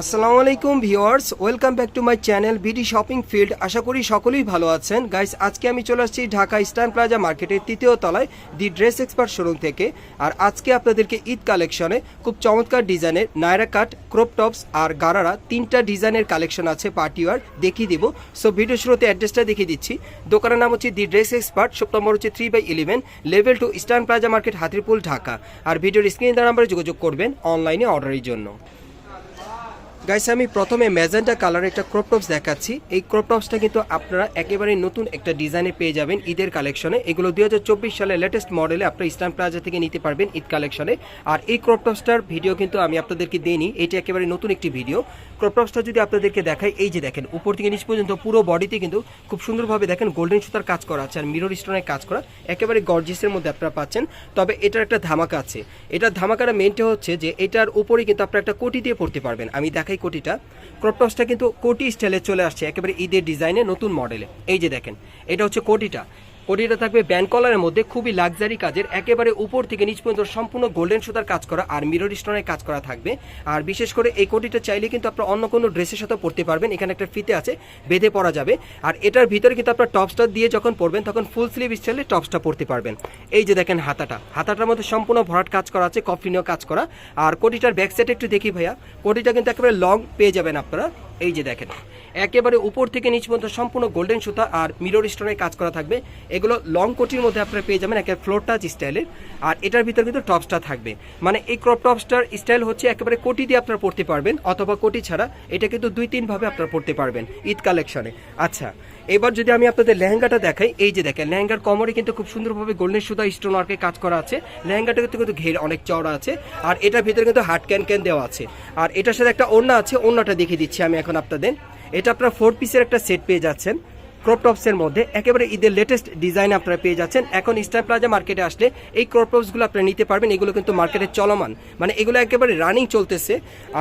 আসসালামু আলাইকুম viewers, welcome back to my channel BD shopping field আশা করি সকলেই ভালো আছেন। গাইস, আজকে আমি চলে আসছি ঢাকা ইস্টার্ন প্লাজা মার্কেটের তৃতীয় তলায় দি ড্রেস এক্সপার্ট শোরুম থেকে। আর আজকে আপনাদেরকে ঈদ কালেকশনে খুব চমৎকার ডিজাইনের নায়রা কাট, ক্রপ টপস আর গারারা তিনটা ডিজাইনের কালেকশন আছে পার্টিওয়ার, দেখিয়ে দিব। সো ভিডিও শুরুতে অ্যাড্রেসটা দেখিয়ে দিচ্ছি। দোকানের নাম হচ্ছে the dress expert, shop number হচ্ছে three by eleven level two eastern plaza market Hatirpool, Dhaka. আর ভিডিওর স্ক্রিন দ্বারা নাম্বারে যোগাযোগ করবেন অনলাইনে অর্ডারের জন্য। গাইস আমি প্রথমে ম্যাজেন্টা কালারের একটা ক্রপ টপস দেখাচ্ছি। এই ক্রপ টপসটা কিন্তু আপনারা একেবারে নতুন একটা ডিজাইনে পেয়ে যাবেন ঈদের কালেকশনে এগুলো দুই হাজার সালের লেটেস্ট মডেলে আপনারা ইসলাম প্লাজা থেকে নিতে পারবেন ঈদ কালেকশনে আর এই ক্রপ টপসটার ভিডিও কিন্তু আমি আপনাদেরকে দিইনি, এটি একেবারে নতুন একটি ভিডিও ক্রপ টপসটা যদি আপনাদেরকে দেখাই, এই যে দেখেন, উপর থেকে নিচ পর্যন্ত পুরো বডিতে কিন্তু খুব সুন্দরভাবে দেখেন গোল্ডেন সুতার কাজ করা আছে আর মিরর স্টোনের কাজ করা, একেবারে গর্জিসের মধ্যে আপনারা পাচ্ছেন। তবে এটার একটা ধামাকা আছে। এটার ধামাকাটা মেনটা হচ্ছে যে এটার উপরে কিন্তু আপনারা একটা কোটি দিয়ে পড়তে পারবেন। আমি দেখাই কোটিটা। ক্রপ টপসটা কিন্তু কোটি স্টাইলে চলে আসছে, একেবারে ঈদের ডিজাইনে নতুন মডেলে এই যে দেখেন, এটা হচ্ছে কোটিটা। কোটিটা থাকবে ব্যান্ড কলারের মধ্যে। খুবই লাক্সারি কাজের, একেবারে উপর থেকে নিচ পর্যন্ত সম্পূর্ণ গোল্ডেন সুতার কাজ করা আর মিরর স্টোনের কাজ করা থাকবে। আর বিশেষ করে এই কোটিটা চাইলে কিন্তু আপনার অন্য কোনো ড্রেসের সাথে পরতে পারবেন। এখানে একটা ফিতে আছে, বেঁধে পরা যাবে। আর এটার ভিতরে কিন্তু আপনার টপসটা দিয়ে যখন পরবেন, তখন ফুল স্লিভ স্টাইলে টপসটা পরতে পারবেন। এই যে দেখেন হাতাটা, হাতাটার মধ্যে সম্পূর্ণ ভরাট কাজ করা আছে কফলিনীয় কাজ করা। আর কোটিটার ব্যাক সাইড একটু দেখি ভাইয়া, কোটিটা কিন্তু একেবারে লং পেয়ে যাবেন আপনারা। এই যে দেখেন, একেবারে উপর থেকে নিচ পর্যন্ত সম্পূর্ণ গোল্ডেন সুতা আর মিরর স্টোনের কাজ করা থাকবে। এগুলো লং কোটির মধ্যে আপনারা পেয়ে যাবেন একেবারে ফ্লোর টাচ স্টাইলের আর এটার ভিতরে কিন্তু টপসটা থাকবে। মানে এই ক্রপ টপসটার স্টাইল হচ্ছে একেবারে কোটি দিয়ে আপনারা পড়তে পারবেন, অথবা কোটি ছাড়া। এটা কিন্তু দুই তিনভাবে আপনারা পড়তে পারবেন ঈদ কালেকশনে আচ্ছা এবার যদি আমি আপনাদের লেহেঙ্গাটা দেখাই, এই যে দেখেন, লেহেঙ্গার কমরে কিন্তু খুব সুন্দরভাবে গোল্ডেন সুতা স্টোন ওয়ার্কে কাজ করা আছে। লেহেঙ্গাটা কিন্তু কিন্তু ঘের, অনেক চওড়া আছে। আর এটার ভিতরে কিন্তু হাট ক্যান ক্যান দেওয়া আছে। আর এটার সাথে একটা ওড়না আছে, ওড়নাটা দেখিয়ে দিচ্ছি আমি এখন আপনাদের। এটা আপনার ফোর পিসের একটা সেট পেয়ে যাচ্ছেন। ক্রপ টপসের মধ্যে। একেবারে ঈদের লেটেস্ট ডিজাইন আপনারা পেয়ে যাচ্ছেন। এখন স্টার প্লাজা মার্কেটে আসলে এই ক্রপ টপসগুলো আপনারা নিতে পারবেন। এগুলো কিন্তু মার্কেটে চলমান। মানে এগুলো একেবারে রানিং চলতেছে।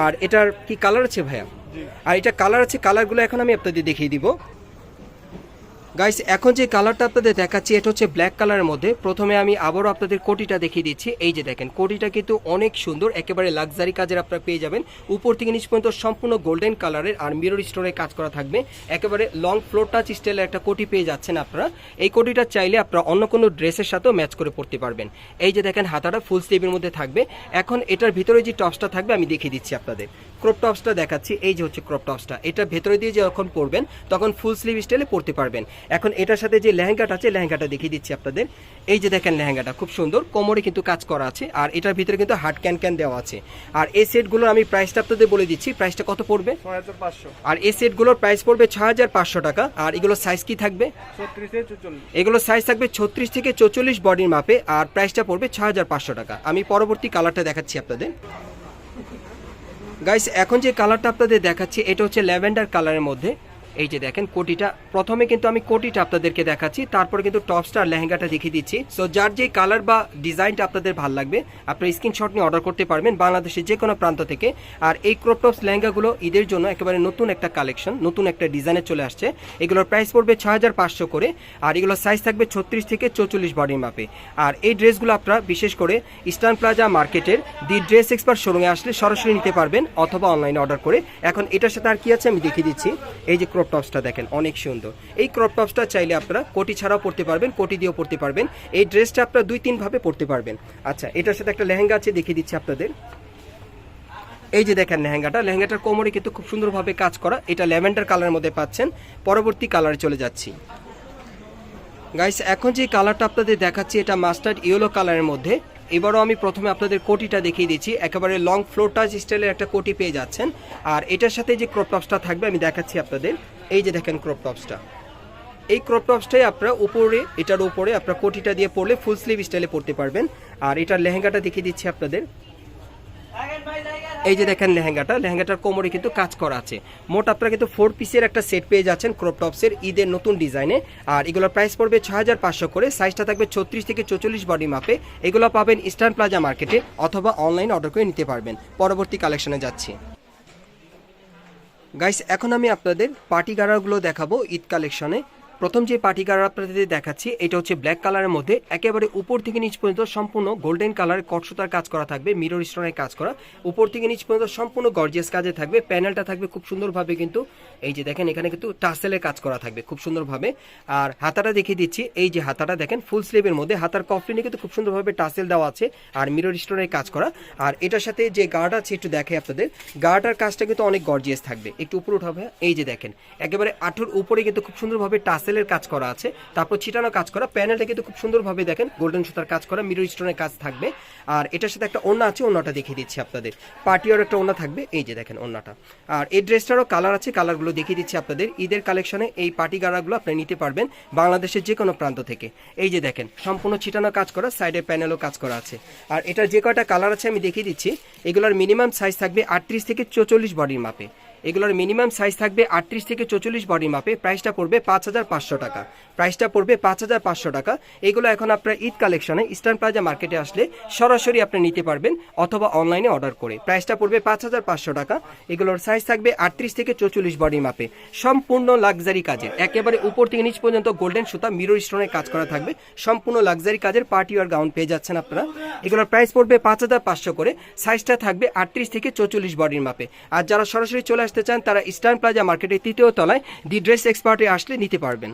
আর এটার কি কালার আছে ভাইয়া? আর এটা কালার আছে। কালারগুলো এখন আমি আপনাদের দেখিয়ে দিব। গাইস এখন যে কালারটা আপনাদের দেখাচ্ছি, এটা হচ্ছে ব্ল্যাক কালারের মধ্যে। প্রথমে আমি আবারও আপনাদের কোটিটা দেখিয়ে দিচ্ছি। এই যে দেখেন, কোটিটা কিন্তু অনেক সুন্দর, একেবারে লাক্সারি কাজের আপনারা পেয়ে যাবেন। উপর থেকে নিচ পর্যন্ত সম্পূর্ণ গোল্ডেন কালারের আর মিরর স্টোরে কাজ করা থাকবে। একেবারে লং ফ্লোর টাচ স্টাইলের একটা কোটি পেয়ে যাচ্ছেন আপনারা। এই কোটিটা চাইলে আপনারা অন্য কোনো ড্রেসের সাথেও ম্যাচ করে পড়তে পারবেন। এই যে দেখেন, হাতাটা ফুল স্লিভের মধ্যে থাকবে। এখন এটার ভিতরে যে টপসটা থাকবে, আমি দেখিয়ে দিচ্ছি আপনাদের। ক্রপ টপসটা দেখাচ্ছি। এই যে হচ্ছে ক্রপ টপসটা এটা ভেতরে দিয়ে যখন পরবেন, তখন ফুল স্লিভ স্টাইলে পরতে পারবেন। এখন এটার সাথে যে লেহেঙ্গাটা আছে লেহেঙ্গাটা দেখিয়ে দিচ্ছি আপনাদের। এই যে দেখেন লেহেঙ্গাটা খুব সুন্দর। কোমরে কিন্তু কাজ করা আছে আর এটার ভিতরে কিন্তু হার্ড ক্যান ক্যান দেওয়া আছে। আর এই সেটগুলোর আমি প্রাইসটা আপনাদের বলে দিচ্ছি। প্রাইসটা কত পড়বে? ছয় আর এই সেটগুলোর প্রাইস পড়বে ছ হাজার পাঁচশো টাকা আর এগুলোর সাইজ কি থাকবে? এগুলো সাইজ থাকবে ছত্রিশ থেকে চৌচল্লিশ বডির মাপে আর প্রাইসটা পড়বে ছ হাজার পাঁচশো টাকা। আমি পরবর্তী কালারটা দেখাচ্ছি আপনাদের। গাইস এখন যে কালারটা আপনাদের দেখাচ্ছি এটা হচ্ছে ল্যাভেন্ডার কালারের মধ্যে। এই যে দেখেন কোটিটা, প্রথমে কিন্তু আমি কোটিটা আপনাদেরকে দেখাচ্ছি, তারপরে কিন্তু টপসটা আর লেহেঙ্গাটা দেখিয়ে দিচ্ছি। সো যার যে কালার বা ডিজাইনটা আপনাদের ভালো লাগবে, আপনারা স্ক্রিনশট নিয়ে অর্ডার করতে পারবেন বাংলাদেশের যে কোনো প্রান্ত থেকে। আর এই ক্রপ টপস লেহেঙ্গাগুলো ঈদের জন্য একেবারে নতুন একটা কালেকশন নতুন একটা ডিজাইনে চলে আসছে। এগুলোর প্রাইস পড়বে ছ হাজার পাঁচশো করে, আর এগুলোর সাইজ থাকবে ছত্রিশ থেকে চৌচল্লিশ বডির মাপে আর এই ড্রেসগুলো আপনারা বিশেষ করে ইস্টার্ন প্লাজা মার্কেটের দি ড্রেস এক্সপার্ট শোরুমে আসলে সরাসরি নিতে পারবেন, অথবা অনলাইনে অর্ডার করে। এখন এটার সাথে আর কি আছে আমি দেখিয়ে দিচ্ছি। এই যে টপসটা দেখেন, অনেক সুন্দর। এই ক্রপ টপসটা চাইলে আপনারা কোটি ছাড়াও পড়তে পারবেন, কোটি দিয়েও পড়তে পারবেন। এই ড্রেসটা আপনারা দুই, তিন ভাবে পড়তে পারবেন। আচ্ছা এটার সাথে একটা লেহেঙ্গা আছে, দেখিয়ে দিচ্ছি আপনাদের। এই যে দেখেন লেহেঙ্গাটা, লেহেঙ্গাটার কোমরে কিন্তু খুব সুন্দরভাবে কাজ করা। এটা ল্যাভেন্ডার কালারের মধ্যে পাচ্ছেন। পরবর্তী কালারে চলে যাচ্ছি। গাইস এখন যে কালারটা আপনাদের দেখাচ্ছি, এটা মাস্টার্ড ইয়েলো কালারের মধ্যে। এবারও আমি প্রথমে আপনাদের কোটিটা দেখিয়ে দিচ্ছি। একেবারে লং ফ্লোর টাচ স্টাইলের একটা কোটি পেয়ে যাচ্ছেন। আর এটার সাথে যে ক্রপ টপসটা থাকবে, আমি দেখাচ্ছি আপনাদের। এই যে দেখেন ক্রপ টপসটা এই ক্রপ টপসটাই আপনারা উপরে, এটার উপরে আপনারা কোটিটা দিয়ে পড়লে ফুল স্লিভ স্টাইলে পড়তে পারবেন। আর এটার লেহেঙ্গাটা দেখিয়ে দিচ্ছি আপনাদের। এই যে দেখেন লেহেঙ্গাটা, লেহেঙ্গাটার কোমরে কিন্তু কাজ করা আছে। মোট আপনারা কিন্তু ফোর পিসের একটা সেট পেয়ে যাচ্ছেন ক্রপ টপসের ঈদের নতুন ডিজাইনে আর এগুলোর প্রাইস পড়বে ছ হাজার পাঁচশো করে সাইজটা থাকবে ছত্রিশ থেকে চৌচল্লিশ বডি মাপে। এগুলো পাবেন ইস্টার্ন প্লাজা মার্কেটে অথবা অনলাইন অর্ডার করে নিতে পারবেন। পরবর্তী কালেকশনে যাচ্ছি। গাইস এখন আমি আপনাদের পার্টি গাড়াগুলো দেখাবো ঈদ কালেকশনে প্রথম যে পার্টি কালার আপনাদের দেখাচ্ছি, এটা হচ্ছে ব্ল্যাক কালারের মধ্যে। একেবারে উপর থেকে নিচ পর্যন্ত সম্পূর্ণ গোল্ডেন কালারের কটসুতার কাজ করা থাকবে মিরর স্টোনের কাজ করা। উপর থেকে নিচ পর্যন্ত সম্পূর্ণ গর্জিয়াস কাজে থাকবে। প্যানেলটা থাকবে খুব সুন্দরভাবে কিন্তু, এই যে দেখেন, এখানে কিন্তু টাসেলের কাজ করা থাকবে খুব সুন্দরভাবে। আর হাতাটা দেখিয়ে দিচ্ছি, এই যে হাতাটা দেখেন ফুল স্লিভের মধ্যে। হাতার কফলিনে কিন্তু খুব সুন্দরভাবে টাসেল দেওয়া আছে আর মিরর স্টোনের কাজ করা। আর এটার সাথে যে গার্ড আছে, একটু দেখে আপনাদের। গার্ডার কাজটা কিন্তু অনেক গর্জিয়াস থাকবে। একটু উপরে উঠাবে, এই যে দেখেন, একেবারে আঠুর উপরে কিন্তু খুব সুন্দরভাবে টাসেলের কাজ করা আছে, তারপর ছিটানো কাজ করা। প্যানেলটা কিন্তু খুব সুন্দরভাবে দেখেন গোল্ডেন সুতার কাজ করা মিরর স্টোনের কাজ থাকবে। আর এটার সাথে একটা ওন্না আছে ওন্নাটা দেখিয়ে দিচ্ছি আপনাদের। পার্টিওর একটা ওন্না থাকবে, এই যে দেখেন ওন্নাটা আর এই ড্রেসটারও কালার আছে কালারগুলো দেখিয়ে দিচ্ছি আপনাদের। ঈদের কালেকশনে এই পার্টি গাড়াগুলো আপনি নিতে পারবেন বাংলাদেশের যে কোনো প্রান্ত থেকে। এই যে দেখেন, সম্পূর্ণ ছিটানো কাজ করা সাইডে প্যানেলও কাজ করা আছে। আর এটার যে কয়টা কালার আছে আমি দেখিয়ে দিচ্ছি, এগুলোর মিনিমাম সাইজ থাকবে আটত্রিশ থেকে চৌচল্লিশ বডির মাপে। এগুলোর মিনিমাম সাইজ থাকবে আটত্রিশ থেকে চৌচল্লিশ বডি মাপে। প্রাইসটা পড়বে পাঁচ হাজার পাঁচশো টাকা। প্রাইসটা পড়বে পাঁচ হাজার পাঁচশো টাকা। এগুলো এখন আপনার ঈদ কালেকশনে ইস্টার্ন প্লাজা মার্কেটে আসলে সরাসরি আপনি নিতে পারবেন অথবা অনলাইনে অর্ডার করে। প্রাইসটা পড়বে পাঁচ হাজার পাঁচশো টাকা। এগুলোর সাইজ থাকবে আটত্রিশ থেকে চৌচল্লিশ বডি মাপে। সম্পূর্ণ লাক্সারি কাজের, একেবারে উপর থেকে নিচ পর্যন্ত গোল্ডেন সুতা মিরর স্টোনের কাজ করা থাকবে। সম্পূর্ণ লাক্সারি কাজের পার্টি আর গাউন পেয়ে যাচ্ছেন আপনারা। এগুলোর প্রাইস পড়বে পাঁচ হাজার পাঁচশো করে। সাইজটা থাকবে আটত্রিশ থেকে চৌচল্লিশ বডির মাপে। আর যারা সরাসরি চলে আসতে চান তারা ইস্টার্ন প্লাজা মার্কেটের তৃতীয় তলায় দি ড্রেস এক্সপার্টে আসলে নিতে পারবেন।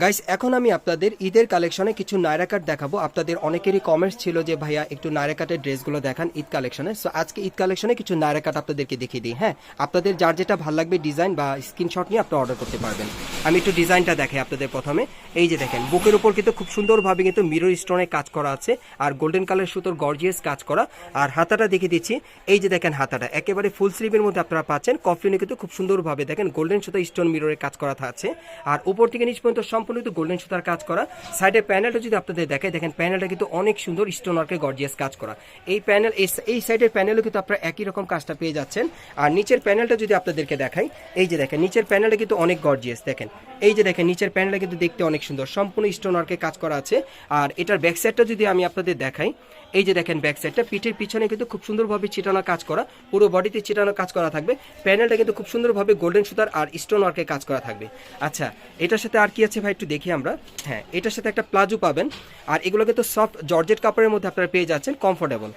গাইস এখন আমি আপনাদের ঈদের কালেকশনে কিছু নায়রা কাট দেখাবো। আপনাদের অনেকেরই কমেন্টস ছিল যে, ভাইয়া, একটু নায়রা কাটের ড্রেসগুলো দেখান ঈদ কালেকশনে সো আজকে ঈদ কালেকশনে কিছু নায়রা কাট আপনাদেরকে দেখিয়ে দিই। হ্যাঁ আপনাদের যার যেটা ভালো লাগবে ডিজাইন বা স্ক্রিনশট নিয়ে আপনারা অর্ডার করতে পারবেন। আমি একটু ডিজাইনটা দেখাই আপনাদের প্রথমে। এই যে দেখেন, বুকের উপর কিন্তু খুব সুন্দরভাবে কিন্তু মিরর স্টোনে কাজ করা আছে আর গোল্ডেন কালার সুতোর গর্জিয়াস কাজ করা। আর হাতাটা দেখিয়ে দিচ্ছি। এই যে দেখেন হাতাটা, একেবারে ফুল স্লিভের মধ্যে আপনারা পাচ্ছেন। কফলিনে কিন্তু খুব সুন্দরভাবে দেখেন গোল্ডেন সুতো স্টোন মিররের কাজ করা আছে। আর উপর থেকে নিচ পর্যন্ত সম্পূর্ণ কিন্তু গোল্ডেন সুতার কাজ করা। সাইডের প্যানেলটা যদি আপনাদের দেখে দেখেন প্যানেলটা কিন্তু অনেক সুন্দর স্টোন ওয়ার্কের গর্জিয়াস কাজ করা। এই প্যানেল এই সাইডের প্যানেলও কিন্তু আপনারা একই রকম কাজটা পেয়ে যাচ্ছেন। আর নিচের প্যানেলটা যদি আপনাদেরকে দেখাই, এই যে দেখেন, নিচের প্যানেলটা কিন্তু অনেক গর্জিয়াস দেখেন। এই যে দেখেন, নিচের প্যানেলটা কিন্তু দেখতে অনেক সুন্দর, সম্পূর্ণ স্টোন ওয়ার্কের কাজ করা আছে। আর এটার ব্যাক সাইডটা যদি আমি আপনাদের দেখাই এই যে দেখেন ব্যাক সাইডটা পিঠের পিছনে কিন্তু খুব সুন্দরভাবে ছিটানো কাজ করা, পুরো বডিতে ছিটানো কাজ করা থাকবে। প্যানেলটা কিন্তু খুব সুন্দরভাবে গোল্ডেন সুতার আর স্টোন ওয়ার্কে কাজ করা থাকবে। আচ্ছা এটার সাথে আর কি আছে ভাই একটু দেখি আমরা? হ্যাঁ এটার সাথে একটা প্লাজো পাবেন। আর এগুলো কিন্তু সফট জর্জেট কাপড়ের মধ্যে আপনারা পেয়ে যাচ্ছেন কমফোর্টেবল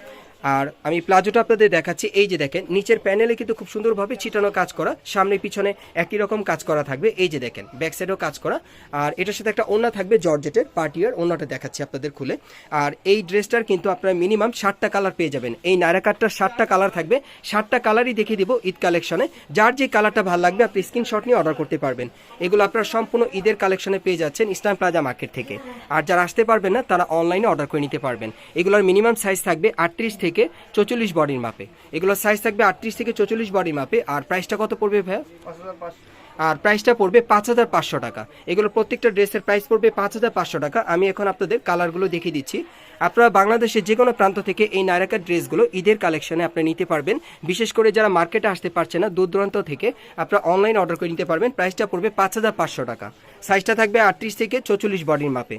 আর আমি প্লাজোটা আপনাদের দেখাচ্ছি। এই যে দেখেন, নিচের প্যানেলে কিন্তু খুব সুন্দরভাবে ছিটানো কাজ করা, সামনে পিছনে একই রকম কাজ করা থাকবে। এই যে দেখেন, ব্যাক সাইডেও কাজ করা। আর এটার সাথে একটা ওনা থাকবে, জর্জেটের পার্টিয়ার ওনাটা দেখাচ্ছি আপনাদের খুলে। আর এই ড্রেসটার কিন্তু আপনারা মিনিমাম ষাটটা কালার পেয়ে যাবেন। এই নায়রা কাটটার ষাটটা কালার থাকবে। ষাটটা কালারই দেখিয়ে দিব ঈদ কালেকশনে। যার যে কালারটা ভালো লাগবে, আপনি স্ক্রিনশট নিয়ে অর্ডার করতে পারবেন। এগুলো আপনারা সম্পূর্ণ ঈদের কালেকশনে পেয়ে যাচ্ছেন ইসলাম প্লাজা মার্কেট থেকে। আর যারা আসতে পারবেন না, তারা অনলাইনে অর্ডার করে নিতে পারবেন। এগুলোর মিনিমাম সাইজ থাকবে আটত্রিশ থেকে চৌচল্লিশ বডির মাপে। এগুলোর সাইজ থাকবে আটত্রিশ থেকে চৌচল্লিশ বডির মাপে। আর প্রাইসটা কত পড়বে ভাইয়া? আর প্রাইসটা পড়বে পাঁচ হাজার পাঁচশো টাকা। এগুলো প্রত্যেকটা ড্রেসের প্রাইস পড়বে পাঁচ হাজার পাঁচশো টাকা। আমি এখন আপনাদের কালারগুলো দেখিয়ে দিচ্ছি। আপনারা বাংলাদেশের যে কোনো প্রান্ত থেকে এই নায়রাকার ড্রেসগুলো ঈদের কালেকশনে আপনি নিতে পারবেন। বিশেষ করে যারা মার্কেটে আসতে পারছে না দূর দূরান্ত থেকে আপনারা অনলাইন অর্ডার করে নিতে পারবেন। প্রাইসটা পড়বে পাঁচ হাজার পাঁচশো টাকা। সাইজটা থাকবে আটত্রিশ থেকে চৌচল্লিশ বডির মাপে।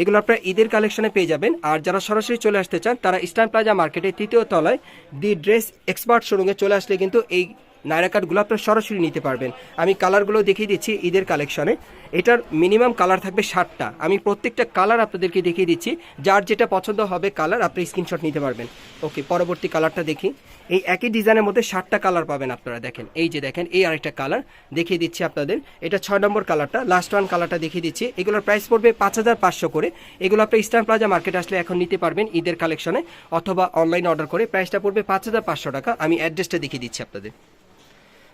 এগুলো আপনারা ঈদের কালেকশনে পেয়ে যাবেন। আর যারা সরাসরি চলে আসতে চান, তারা ইস্টার্ন প্লাজা মার্কেটের তৃতীয় তলায় দি ড্রেস এক্সপার্ট শোরুমে চলে আসলে কিন্তু এই নায়রা কার্ডগুলো আপনারা সরাসরি নিতে পারবেন। আমি কালারগুলো দেখিয়ে দিচ্ছি ঈদের কালেকশনে। এটার মিনিমাম কালার থাকবে ষাটটা। আমি প্রত্যেকটা কালার আপনাদেরকে দেখিয়ে দিচ্ছি। যার যেটা পছন্দ হবে কালার, আপনি স্ক্রিনশট নিতে পারবেন। ওকে, পরবর্তী কালারটা দেখি। এই একই ডিজাইনের মধ্যে সাতটা কালার পাবেন আপনারা, দেখেন। এই যে দেখেন, এই আরেকটা কালার দেখিয়ে দিচ্ছি আপনাদের। এটা ছয় নম্বর কালারটা লাস্ট ওয়ান কালারটা দেখিয়ে দিচ্ছি। এগুলোর প্রাইস পড়বে পাঁচ হাজার পাঁচশো করে। এগুলো আপনি ইস্টার্ন প্লাজা মার্কেট আসলে এখন নিতে পারবেন ঈদের কালেকশনে অথবা অনলাইন অর্ডার করে। প্রাইসটা পড়বে পাঁচ হাজার পাঁচশো টাকা। আমি অ্যাড্রেসটা দেখিয়ে দিচ্ছি আপনাদের।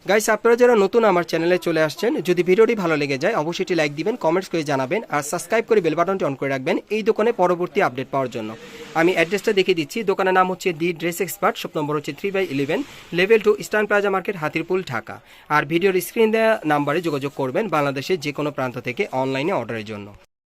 গাইস আপনারা যারা নতুন আমার চ্যানেলে চলে আসছেন, যদি ভিডিওটি ভালো লেগে যায়, অবশ্যই একটি লাইক দিবেন কমেন্টস করে জানাবেন, আর সাবস্ক্রাইব করে বেল বাটনটি অন করে রাখবেন এই দোকানে পরবর্তী আপডেট পাওয়ার জন্য। আমি অ্যাড্রেসটা দেখিয়ে দিচ্ছি, দোকানের নাম হচ্ছে the dress expert shop number হচ্ছে three by eleven level two eastern plaza market Hatirpool, Dhaka. আর ভিডিওর স্ক্রিন দেওয়া নাম্বারে যোগাযোগ করবেন বাংলাদেশের যে কোনো প্রান্ত থেকে অনলাইনে অর্ডারের জন্য।